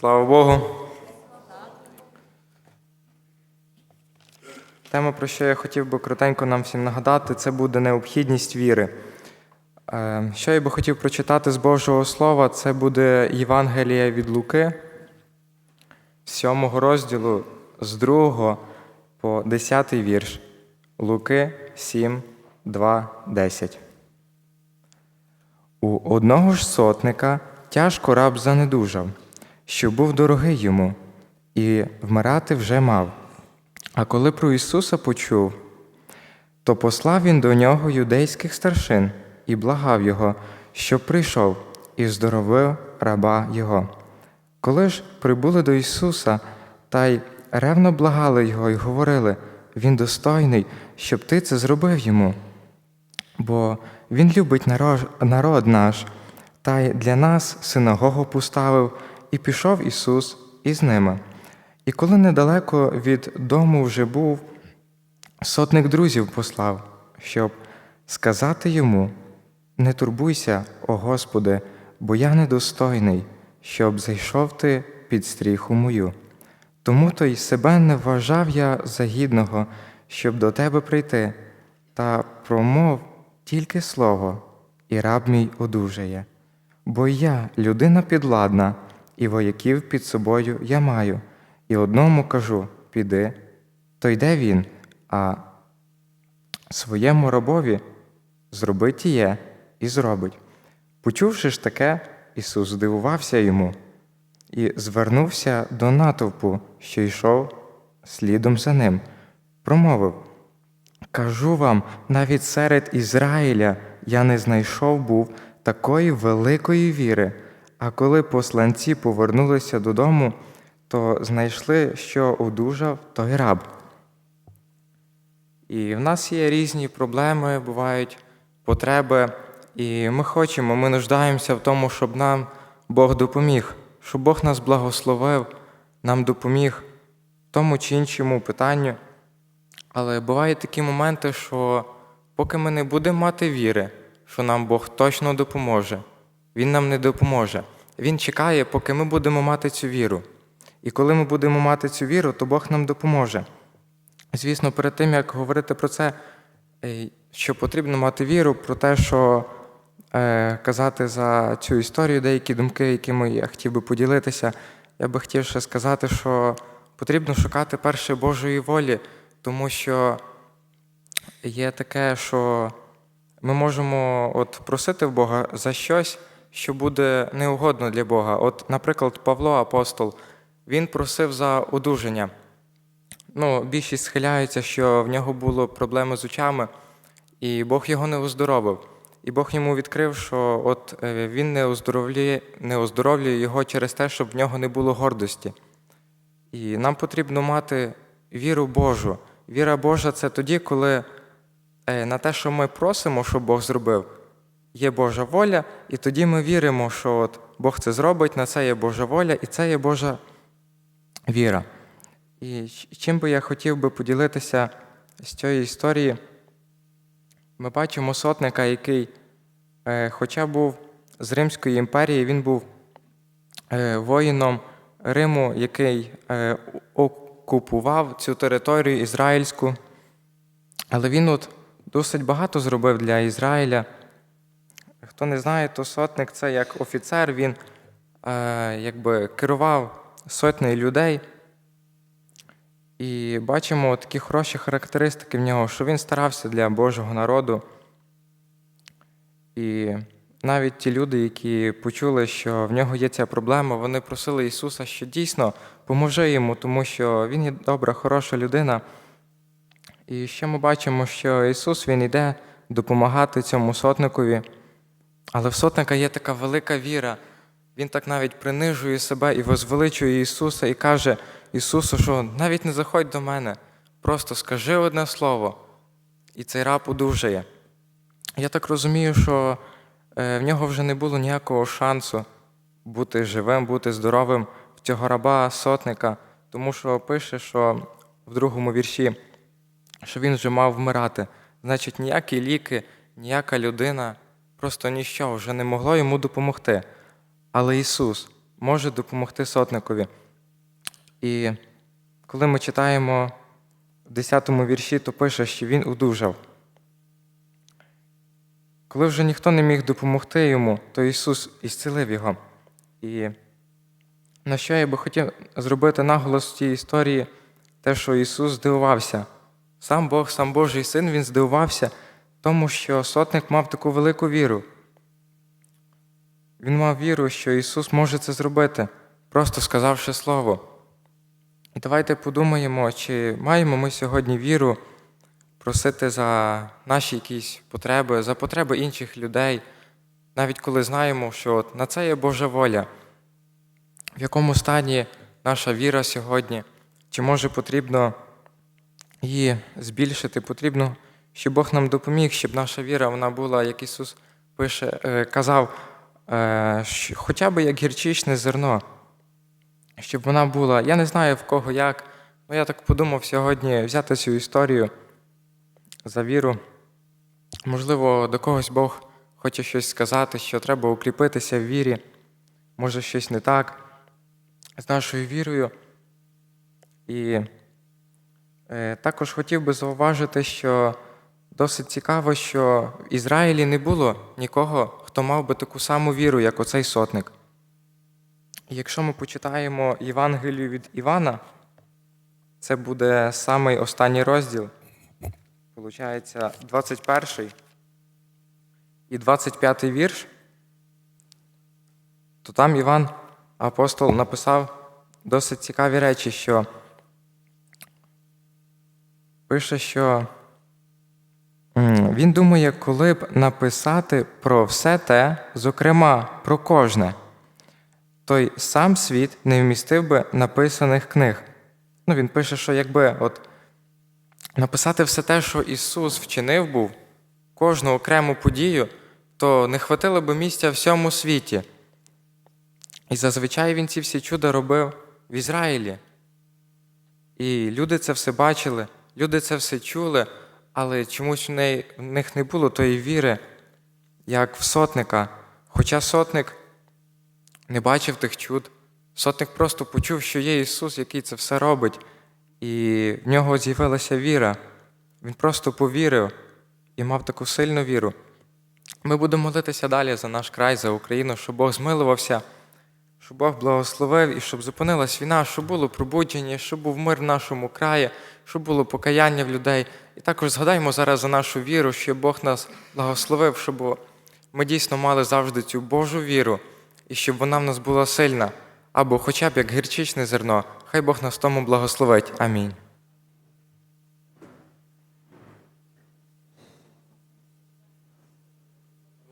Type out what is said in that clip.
Слава Богу. Тема, про що я хотів би коротенько нам всім нагадати, це буде необхідність віри. Е, Що я би хотів прочитати з Божого Слова, це буде Євангелія від Луки, з 7 розділу, з 2 по 10 вірш. Луки 7, 2, 10. У одного ж сотника тяжко раб занедужав, що був дорогий йому, і вмирати вже мав. А коли про Ісуса почув, то послав він до нього юдейських старшин і благав його, щоб прийшов і здоровив раба його. Коли ж прибули до Ісуса та й ревно благали його і говорили, Він достойний, щоб ти це зробив йому бо Він любить народ, наш, та й для нас синагогу поставив, і пішов Ісус із ними. І коли недалеко від дому вже був, сотник друзів послав, щоб сказати йому: Не турбуйся, о Господи, бо я недостойний, щоб зайшов ти під стріху мою. Тому то й себе не вважав я за гідного, щоб до тебе прийти, та промов тільки слово, і раб мій одужає. Бо я людина підладна, і вояків під собою я маю, і одному кажу піди, то йде він, а своєму рабові зроби тіє і зробить. Почувши ж таке, Ісус здивувався йому і звернувся до натовпу, що йшов слідом за ним, промовив. Кажу вам, навіть серед Ізраїля я не знайшов був такої великої віри. А коли посланці повернулися додому, то знайшли, що одужав той раб. І в нас є різні проблеми, бувають потреби, і ми хочемо, ми нуждаємося в тому, щоб нам Бог допоміг, щоб Бог нас благословив, нам допоміг в тому чи іншому питанню. Але бувають такі моменти, що поки ми не будемо мати віри, що нам Бог точно допоможе, Він нам не допоможе. Він чекає, поки ми будемо мати цю віру. І коли ми будемо мати цю віру, то Бог нам допоможе. Звісно, перед тим, як говорити про це, е, що потрібно мати віру, про те, що е, казати за цю історію, деякі думки, якими я хотів би поділитися, я би хотів ще сказати, що потрібно шукати перше Божої волі, тому що є таке, що ми можемо от просити в Бога за щось, що буде неугодно для Бога. От, наприклад, Павло апостол, він просив за одужання. Ну, більшість схиляється, що в нього було проблеми з очами, і Бог його не оздоровив. І Бог йому відкрив, що от е, він не оздоровлює, не оздоровлює його через те, щоб в нього не було гордості. І нам потрібно мати віру Божу. Віра Божа це тоді, коли е, на те, що ми просимо, щоб Бог зробив, є Божа воля, і тоді ми віримо, що от Бог це зробить, на це є Божа воля, і це є Божа віра. І чим би я хотів би поділитися з цієї історії, ми бачимо сотника, який, е, хоча був з Римської імперії, він був е, воїном Риму, який е, окупував цю територію ізраїльську. Але він от досить багато зробив для Ізраїля. Хто не знає, то сотник це як офіцер, він е, якби керував сотнею людей. І бачимо такі хороші характеристики в нього, що він старався для Божого народу. І навіть ті люди, які почули, що в нього є ця проблема, вони просили Ісуса, що дійсно поможи йому, тому що Він є добра, хороша людина. І ще ми бачимо, що Ісус Він йде допомагати цьому сотникові. Але в сотника є така велика віра. Він так навіть принижує себе і возвеличує Ісуса і каже Ісусу, що навіть не заходь до мене, просто скажи одне слово, і цей раб одужає. Я так розумію, що е, в нього вже не було ніякого шансу бути живим, бути здоровим в цього раба, сотника, тому що пише, що в другому вірші, що він вже мав вмирати. Значить, ніякі ліки, ніяка людина, просто ніщо вже не могло йому допомогти. Але Ісус може допомогти сотникові. І коли ми читаємо в 10 вірші, то пише, що він одужав. Коли вже ніхто не міг допомогти йому, то Ісус ісцелив його. І на що я би хотів зробити наголос в цій історії, те, що Ісус здивувався. Сам Бог, сам Божий син, Він здивувався тому, що сотник мав таку велику віру. Він мав віру, що Ісус може це зробити, просто сказавши Слово. І давайте подумаємо, чи маємо ми сьогодні віру просити за наші якісь потреби, за потреби інших людей, навіть коли знаємо, що от на це є Божа воля. В якому стані наша віра сьогодні? Чи може потрібно її збільшити? Потрібно, щоб Бог нам допоміг, щоб наша віра вона була, як Ісус пише, е, казав, е, хоча б як гірчичне зерно, щоб вона була. Я не знаю в кого як, але я так подумав сьогодні взяти цю історію за віру. Можливо, до когось Бог хоче щось сказати, що треба укріпитися в вірі, може щось не так з нашою вірою. І е, також хотів би зауважити, що досить цікаво, що в Ізраїлі не було нікого, хто мав би таку саму віру, як оцей сотник. Якщо ми почитаємо Євангелію від Івана, це буде самий останній розділ, Получається, 21 і 25 вірш, то там Іван апостол написав досить цікаві речі, що пише, що він думає, коли б написати про все те, зокрема про кожне, той сам світ не вмістив би написаних книг. Ну, він пише, що якби от написати все те, що Ісус вчинив був, кожну окрему подію, то не хватило би місця всьому світі. І зазвичай він ці всі чуда робив в Ізраїлі. І люди це все бачили, люди це все чули, але чомусь в, неї, в них не було тої віри, як в сотника. Хоча сотник не бачив тих чуд, сотник просто почув, що є Ісус, який це все робить, і в нього з'явилася віра. Він просто повірив і мав таку сильну віру. Ми будемо молитися далі за наш край, за Україну, щоб Бог змилувався, щоб Бог благословив і щоб зупинилась війна, щоб було пробудження, щоб був мир в нашому краї, щоб було покаяння в людей. І також згадаємо зараз за нашу віру, що Бог нас благословив, щоб ми дійсно мали завжди цю Божу віру, і щоб вона в нас була сильна, або хоча б як гірчичне зерно. Хай Бог нас тому благословить. Амінь.